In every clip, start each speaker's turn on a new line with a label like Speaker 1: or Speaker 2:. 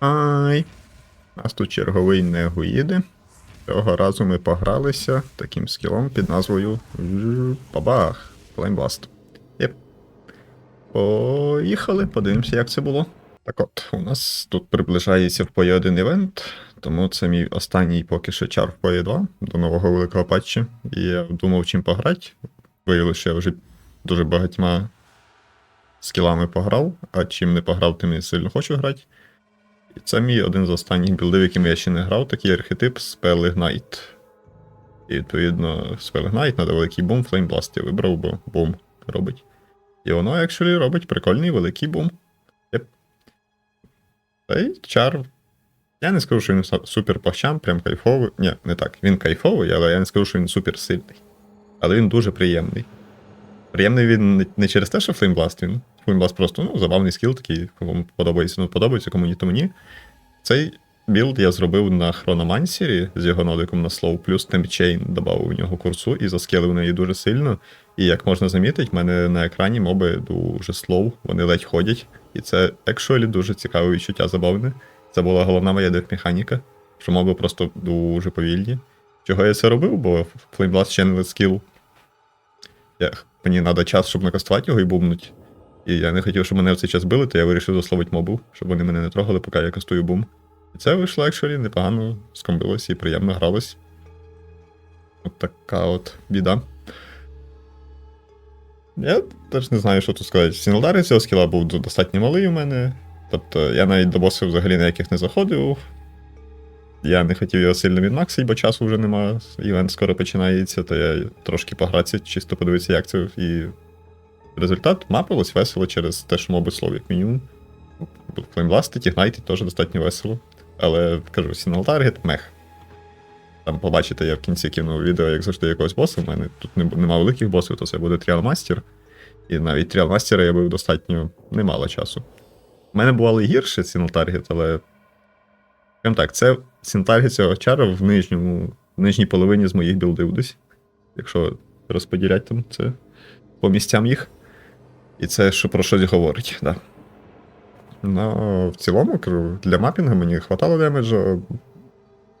Speaker 1: Ай. У нас тут черговий негуїди. Цього разу ми погралися таким скілом під назвою Бабах. Флеймбласт. Єп. Поїхали, подивимося, як це було. Так от, у нас тут приближається в 1 івент, тому це мій останній поки що чар в пої 2 до нового великого патчу. І я думав, чим пограти. Виявилося, що я вже дуже багатьма скілами пограв, а чим не пограв, тим і сильно хочу грати. І це мій один з останніх білдів, якими я ще не грав, такий архетип Spell Ignite. І відповідно, Spell Ignite надо великий бум, Flame Blast я вибрав, бо бум робить. І воно, actually, робить прикольний великий бум. Єп. Цей чар. Я не скажу, що він супер пащам, прям кайфовий. Ні, не так. Він кайфовий, але я не скажу, що він супер сильний. Але він дуже приємний. Приємний він не- через те, що Флеймбласт, він. Флеймбласт просто ну, забавний скіл, такий, кому подобається, ну подобається, кому ні, то мені. Цей білд я зробив на хрономансері з його нодиком на слоу, плюс темпчейн додав у нього курсу і заскелив неї дуже сильно. І як можна замітити, в мене на екрані моби дуже слоу, вони ледь ходять. І це actually дуже цікаве відчуття забавне. Це була головна моя деф-механіка, що моби просто дуже повільні. Чого я це робив, бо Flameblast ще скіл. Мені треба час, щоб накастувати його і бумнуть. І я не хотів, щоб мене в цей час били, то я вирішив засловити мобу, щоб вони мене не трогали, поки я кастую бум. І це вийшло actually непогано, скомбилось і приємно гралось. От така от біда. Я теж не знаю, що тут сказати. Сінелдари цього скіла був достатньо малий у мене. Тобто я навіть до босів взагалі ніяких не заходив. Я не хотів його сильно відмаксити, бо часу вже нема. Івент скоро починається, то я трошки погратися, чисто подивитися, як це. І результат мапилось весело через те, що моби слов, як мінімум. Флеймбластить, ігнайтить теж достатньо весело. Але кажу, Сінал Таргет мех. Там побачите, я в кінці кину відео, як завжди, якогось боса. У мене тут нема великих босів, то це буде Тріал Мастер. І навіть Тріал Мастера я бив достатньо немало часу. У мене бували гірше Сінал Таргет, але. Прям так, це Сінал Таргет цього чара в нижньому, в нижній половині з моїх білдів десь. Якщо розподіляти там це по місцям їх. І це що про щось говорить, да. Ну, в цілому, для мапінга мені хватало демеджу.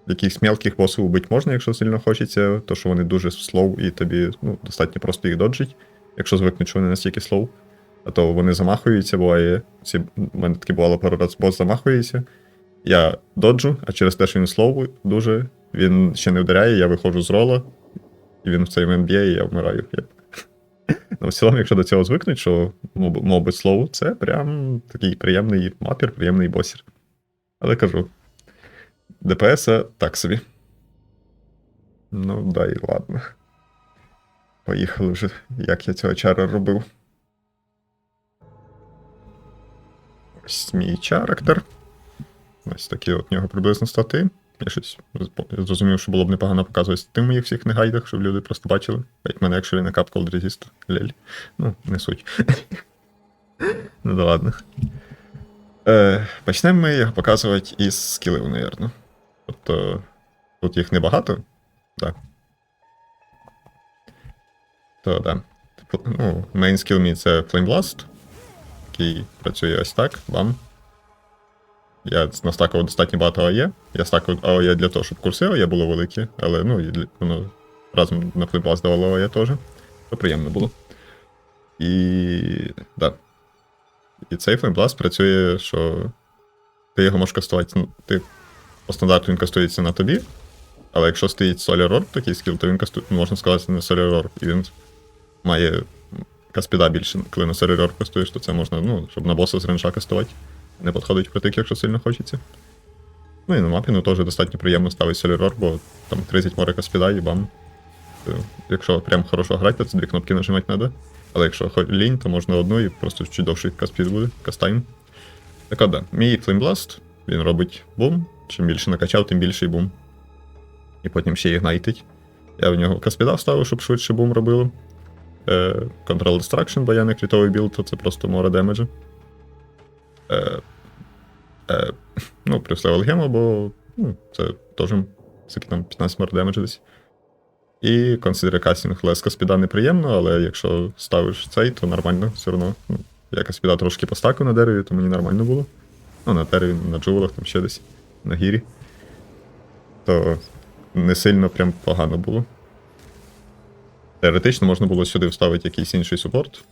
Speaker 1: Якихось мелких босів убити можна, якщо сильно хочеться, то що вони дуже слоу, і тобі ну, достатньо просто їх доджить, якщо звикнуть, що вони настільки слоу. А то вони замахуються, буває. Ці, у мене таке бувало пару раз бос замахується. Я доджу, а через те, що він слоу дуже, він ще не вдаряє, я виходжу з рола, і він в цей момент б'є, і я вмираю. Ну, в цілому, якщо до цього звикнуть, що моби, моби слоу, це прям такий приємний мапір, приємний босір. Але кажу, ДПС так собі. Ну, да і ладно. Поїхали вже, як я цього чара робив. Ось мій чарактер. Ось такі от нього приблизно стати. Я щось зрозумів, що було б непогано показувати тим моїх всіх негайдах, щоб люди просто бачили. Як мене якщо не капкал резист. Лель. Ну, не суть. ну да ладно. Е, почнемо ми його показувати із скілів, напевно. Тобто, тут їх небагато. Да. То, да. Типу, Ну, main skill мій це Flame Blast, який працює ось так, бам. Я настакував достатньо багато АЄ. Я стакував АОЄ для того, щоб курси АОЄ було великі, але ну, і воно разом на Blast давало АОЄ теж. То приємно було. І. Да. І цей флеймбласт працює, що ти його можеш кастувати. ну, Ти по стандарту він кастується на тобі, але якщо стоїть Solar Orb, такий скіл, то він кастує, можна сказати, на Solar Orb. І він має каспіда більше. Коли на Solar Orb кастуєш, то це можна, ну, щоб на боса з ренжа кастувати. Не підходить протик, якщо сильно хочеться. Ну і на мапі ну, теж достатньо приємно ставить Orb, бо там 30 море каспіда і бам. Е, Якщо прям хорошо грати, то це дві кнопки нажимати треба. Але якщо лінь, то можна одну і просто чуть довший каспід буде, кастайм. Так от, да. Мій флеймбласт, він робить бум. Чим більше накачав, тим більший бум. І потім ще ігнайтить. Я в нього каспіда вставив, щоб швидше бум робило. Е, Control Destruction, бо я не крітовий білд, то це просто море демеджа. Е, е, ну, плюс левел гема, бо ну, це теж скільки там 15 море демеджа десь. І Consider Casting Less Каспіда неприємно, але якщо ставиш цей, то нормально все одно. Ну, я Каспіда трошки поставив на дереві, то мені нормально було. Ну, на тереві, на джувелах, там ще десь, на гірі. То не сильно прям погано було. Теоретично можна було сюди вставити якийсь інший супорт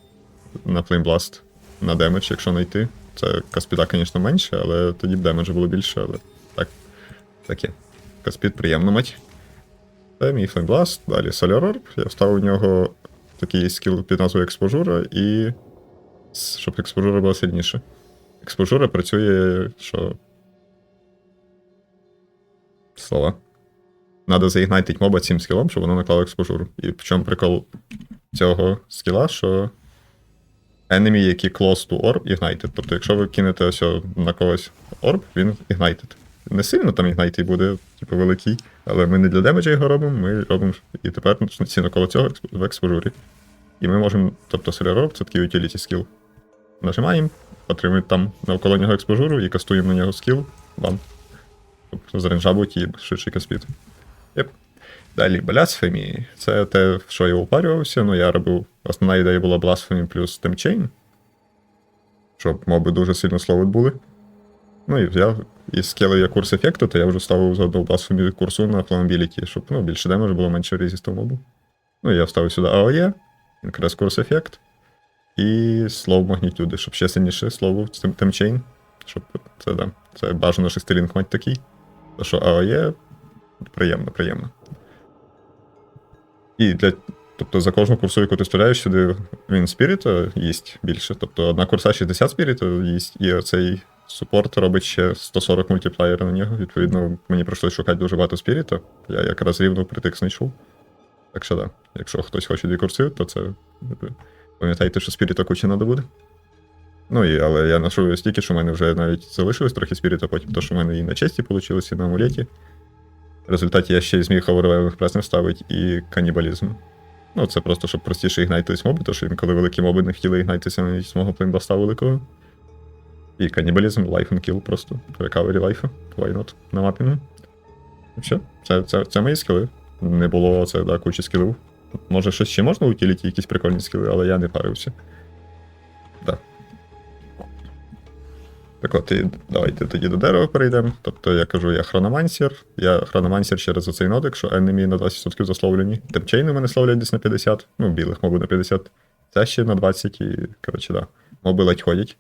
Speaker 1: на Flameblast, на демедж, якщо знайти. Це Каспіда, звісно, менше, але тоді б демеджу було більше, але так. Таке. Каспід приємно мать. Це мій Flameblast, далі Solar Orb. Я вставив у нього такий скіл під назвою експожура, і щоб експожура була сильніша. Експожура працює, що. Слова. Надо заігнайтить моба цим скілом, щоб воно наклало експожуру. І в чому прикол цього скіла, що enemy, які close to orb, ignited. Тобто, якщо ви кинете ось на когось орб, він ignited. Не сильно там ignited буде, типу, великий, але ми не для демеджа його робимо, ми робимо і тепер ці навколо цього в експожурі. І ми можемо, тобто Solar це такий utility скіл. Нажимаємо, отримуємо там навколо нього експожуру і кастуємо на нього скіл, бам. Тобто з ренжа будь і швидший каспід. Єп. Далі Blasphemy. Це те, що я упарювався. Ну, я робив. Основна ідея була Blasphemy плюс Temchain. Щоб моби дуже сильно словит були. Ну і взяв і скели я курс ефекту, то я вже ставив задав Blasphemy курсу на Flammability, щоб ну, більше демеджу було менше резисту мобу. Ну, я вставив сюди AOE, якраз курс ефект. І слов магнітюди, щоб ще сильніше слово цим Щоб це, да, це бажано шестилінк мать такий. То що AOE приємно, приємно. І для. Тобто за кожну курсу, яку ти стріляєш, сюди він спіріта їсть більше. Тобто одна курса 60 спіріта їсть, і оцей супорт робить ще 140 мультиплеєра на нього. Відповідно, мені прийшлось шукати дуже багато спіріта. Я якраз рівно притик знайшов. Так що да, якщо хтось хоче дві курси, то це. е, Пам'ятайте, що спіріта куча треба буде. Ну і але я його стільки, що в мене вже навіть залишилось трохи спіріта, потім то, що в мене і на честі вийшло, і на амулеті. В результаті я ще й зміг овервелинг пресом ставити і канібалізм. Ну, це просто, щоб простіше ігнайтились моби, тому що інколи великі моби не хотіли ігнайтися на мого плейнбаста великого. І канібалізм, life and kill просто. Recovery life, why not, на мапінгу. І все, це, це, це мої скіли. Не було це, да, кучі скілів. Може, щось ще можна утіліті, якісь прикольні скіли, але я не парився. Так от, і давайте тоді до дерева перейдемо. Тобто я кажу, я хрономансер. Я хрономансер через оцей нодик, що enemy на 20% засловлені. Темчейни мене словлять десь на 50, ну, білих, мабуть, на 50. Це ще на 20 і, коротше, да. Моби ледь ходять.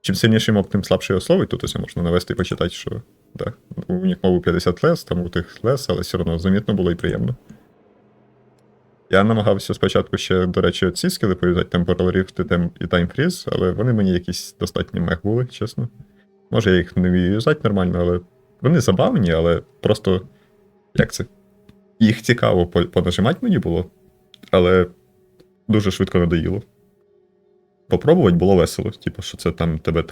Speaker 1: Чим сильніший моб, тим слабший його словить. Тут ось можна навести і почитати, що да, у них мову 50 лес, там у тих лес, але все одно замітно було і приємно. Я намагався спочатку ще, до речі, ці скіли пов'язати Temporal Rift і Time але вони мені якісь достатньо мех були, чесно. Може, я їх не вмію юзати нормально, але вони забавні, але просто. Як це? Їх цікаво понажимати мені було, але дуже швидко надоїло. Попробувати було весело, типу, що це там тебе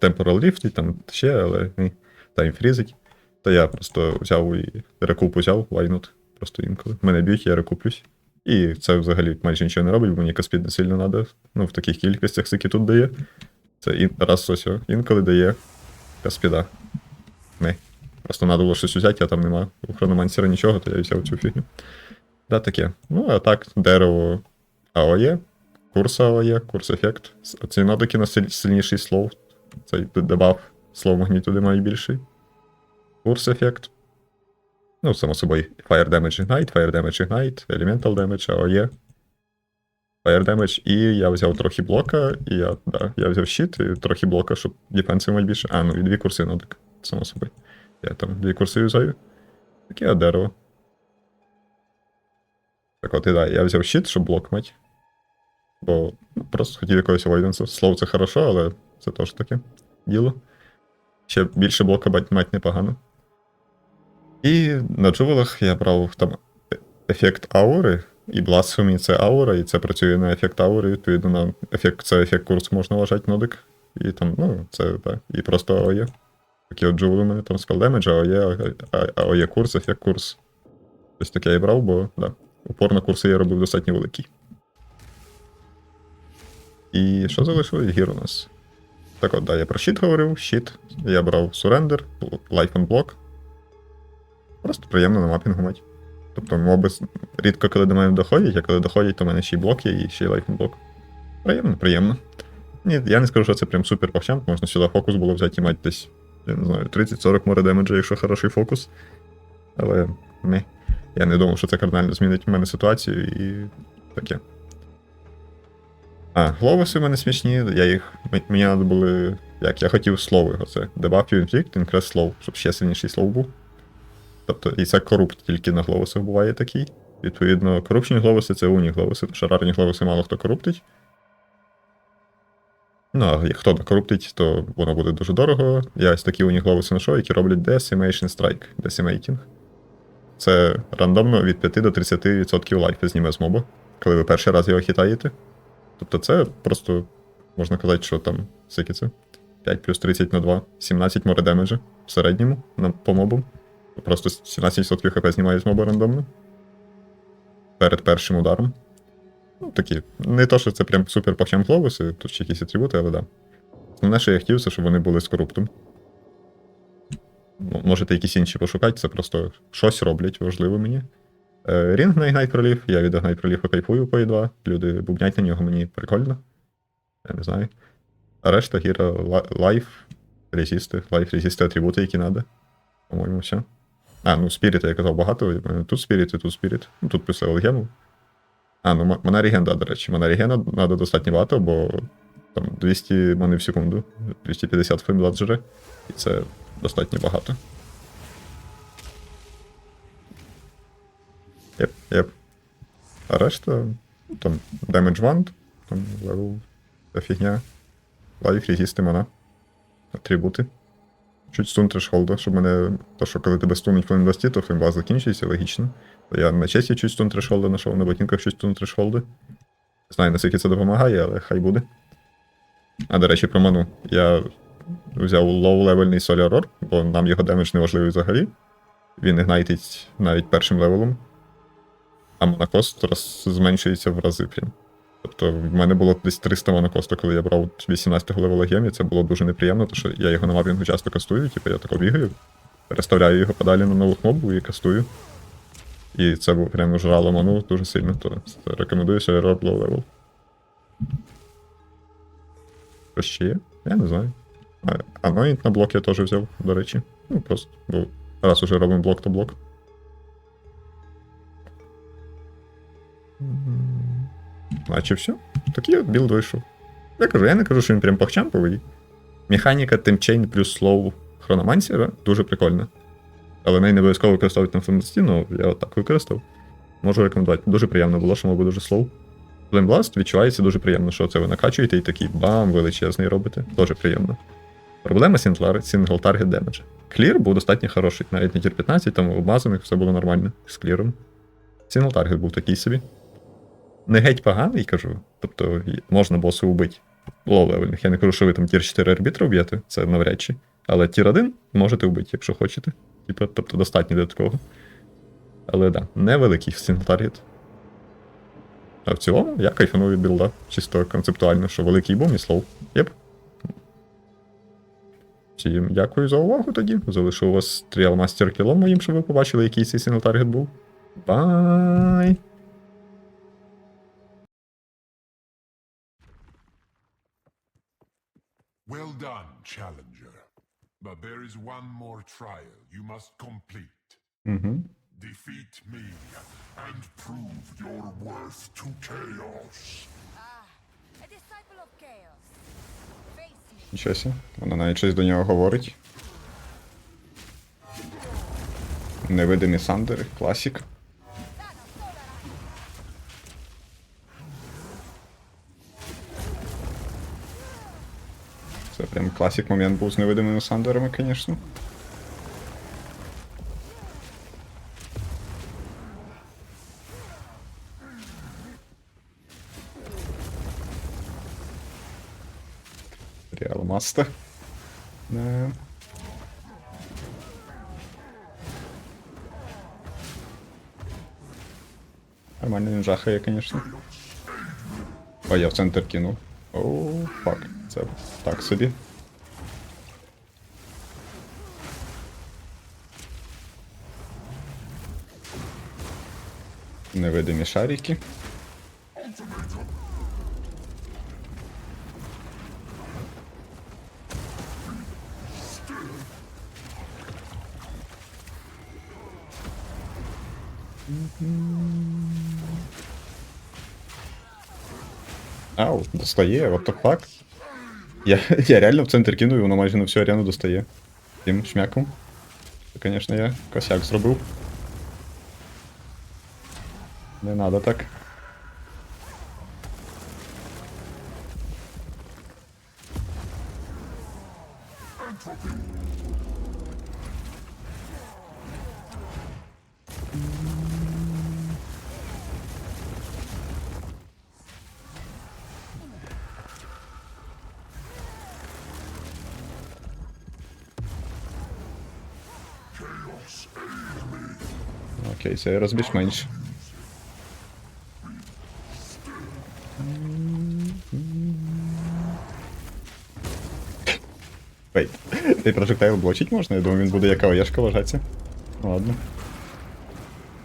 Speaker 1: Temporal Rift, і там ще, але ні, Freeze. То я просто взяв і рекуп взяв, not? Просто інколи. Мене б'ють, я рекуплюсь. І це взагалі майже нічого не робить, бо мені каспід не сильно треба. Ну, в таких кількостях, скільки тут дає. Це ін... раз ось інколи дає каспіда. Не. Просто треба було щось взяти, а там нема у хрономансера нічого, то я взяв цю фігню. Да, таке. Ну, а так, дерево АОЄ, курс АОЄ, курс ефект. Ці нодики на сильніший слов. Цей дебаф слов магнітуди має більший. Курс ефект. Ну, само собою, Fire Damage Ignite, Fire Damage Ignite, Elemental Damage, AOE. Fire Damage, і я взяв трохи блока, і я, да, я взяв щит, і трохи блока, щоб дефенсив мати більше. А, ну і дві курси нодик, само собою. Я там дві курси юзаю. Таке дерево. Так от, і да, я взяв щит, щоб блок мати. Бо ну, просто хотів якогось авойденсу. Слово це хорошо, але це теж таке діло. Ще більше блока мати непогано. І на джувелах я брав там ефект аури, і Blasphemy це аура, і це працює на ефект аури, відповідно на ефект, це ефект курс можна вважати нодик. І там, ну, це так. І просто АОЄ. Такі от джувели мене там spell damage, АОЄ, АОЄ курс, ефект курс. Ось таке я брав, бо да, упор на курси я робив достатньо великий. І що залишилось? Гір у нас. Так от, да, я про щит говорив, щит. Я брав Surrender, Life and Block. Просто приємно на мапінгу мати. Тобто моби рідко коли до мене доходять, а коли доходять, то в мене ще й блок є, і ще й лайфінг блок. Приємно, приємно. Ні, я не скажу, що це прям супер похчамп, можна сюди фокус було взяти і мати десь, я не знаю, 30-40 море демеджа, якщо хороший фокус. Але не. Я не думав, що це кардинально змінить в мене ситуацію і таке. А, гловуси в мене смішні, я їх. Мені треба були. Як я хотів слови оце. Debuff you inflict, increase slow, щоб ще сильніший слов був. Тобто, і це корупт тільки на гловусах буває такий. Відповідно, корупчні гловуси це уні гловуси, тому що рарні гловуси мало хто коруптить. Ну, а як хто накоруптить, то воно буде дуже дорого. Я ось такі уні гловуси знайшов, які роблять Decimation Strike. Decimating. Це рандомно від 5 до 30% лайфу зніме з моба, коли ви перший раз його хитаєте. Тобто це просто можна казати, що там скільки це? 5 плюс 30 на 2, 17 море демеджа в середньому по мобу. Просто 17% хп знімає з рандомно. Перед першим ударом. Ну, такі. Не то, що це прям супер пахчам глобуси, тут ще якісь атрибути, але да. Основне, що я хотів, це щоб вони були з коруптом. М- Можете якісь інші пошукати, це просто щось роблять, важливо мені. Е, Рінг на Ignite пролів, я від Ignite пролів кайфую по E2. Люди бубнять на нього, мені прикольно. Я не знаю. А решта гіра лайф, резісти, лайф, резісти, атрибути, які треба. По-моєму, все. А, ну спіріт, я казав, багато. Тут спіріт і тут спіріт. Ну тут плюс левел гему. А, ну м- мене реген, до речі. Мене регена треба достатньо багато, бо там 200 мани в секунду, 250 феймблад. І це достатньо багато. Єп, єп. А решта, там, Damage Wand, там левел, та фігня. Лайф, резісти, мана. Атрибути. Чуть стун трешхолда, щоб мене. То, що коли тебе стунуть в 20, то феймбаз закінчується, логічно. То я на честі чуть стун трешхолда знайшов, на ботинках чуть стун трешхолди. Знаю, наскільки це допомагає, але хай буде. А, до речі, про ману. Я взяв лоу-левельний Солярор, бо нам його демедж не важливий взагалі. Він ігнайтить навіть першим левелом. А монокост зменшується в рази прям. Тобто в мене було десь 300 монокосту, коли я брав 18 го левела гемі, це було дуже неприємно, тому що я його на мапінгу часто кастую, типу я тако бігаю, переставляю його подалі на нових мобів і кастую. І це було прямо жрало ману дуже сильно, то рекомендую Солярор Low Level. Що ще є? Я не знаю. А, Anoint на блок я теж взяв, до речі. Ну, просто, бо раз уже робимо блок, то блок. М, Наче все. Такий от білд вийшов. Я кажу, я не кажу, що він прям пахчамповий. Механіка Темчейн плюс слоу хрономансера дуже прикольна. Але не обов'язково використовувати на флембласті, ну я отак використав. Можу рекомендувати. Дуже приємно було, що моби дуже слоу. Флембласт відчувається дуже приємно, що це ви накачуєте і такий бам, величезний робите. Дуже приємно. Проблема сингл таргет демеджа. Клір був достатньо хороший, навіть на тір 15, там обмазаних все було нормально з кліром. Сингл таргет був такий собі. Не геть поганий, кажу. Тобто можна боси убити лоу-левельних. Я не кажу, що ви там тір 4 арбітра вб'єте, це навряд чи. Але тір 1 можете вбити, якщо хочете. Типу, тобто достатньо для такого. Але да, невеликий сингл таргет. А в цілому я кайфанув від білда. Чисто концептуально, що великий бум і слов. Єп. Всім дякую за увагу тоді. Залишу у вас тріал мастер кілом моїм, щоб ви побачили, який цей сингл таргет був. Бай!
Speaker 2: Well done, challenger. But there is one more trial you must complete.
Speaker 1: Угу.
Speaker 2: Defeat me and prove your worth to chaos.
Speaker 3: A disciple of chaos.
Speaker 1: Нічого сі. Вона навіть щось до нього говорить. Невидимі сандери, класік. Прям класік момент був з невидимими сандерами, звісно. Реал Маста. Да. Нормально він жахає, конечно. О, я в центр кинув. Оу, фак. Це так собі. Невидимі шарики. Ау, достає, вот так. Я, я реально в центр кину, і воно майже на всю арену достає. Тим шмяком. Це, звісно, я косяк зробив. Не надо так. Окей, це раз більш-менш. Вейт, цей прожектайл блочить можна? Я думаю, він буде як АОЄшка вважатися. Ладно.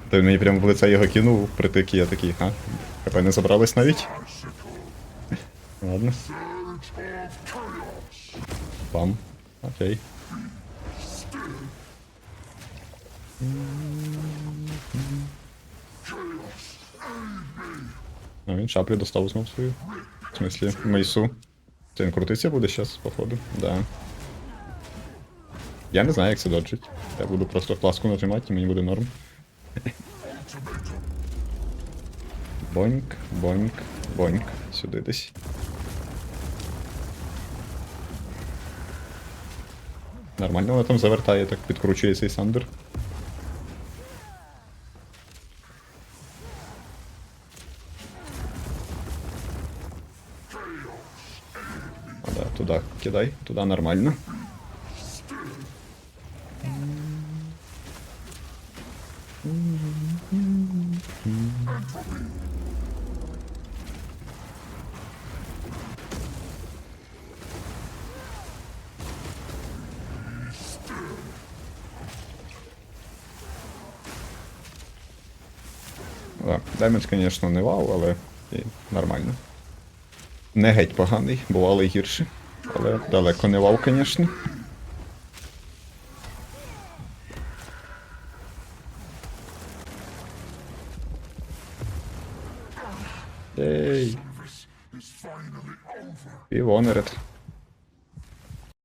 Speaker 1: Та він мені прямо в лице його кинув, притик, і я такий, а? ХП не забрались навіть? Ладно. Бам. Окей. Ну, він шаплю достав знов свою. В смислі, Мейсу. Це він крутиться буде зараз, походу? Да. Я не знаю, як це доджить. Я буду просто класку нажимати і мені буде норм. Боньк, боньк, боньк. Сюди десь. Нормально вона там завертає, так підкручує цей сандер. О, да, туда кидай, туда нормально. Да, демедж, звісно, не вау, але нормально. Не геть поганий, бувало і гірше. Але далеко не вау, звісно.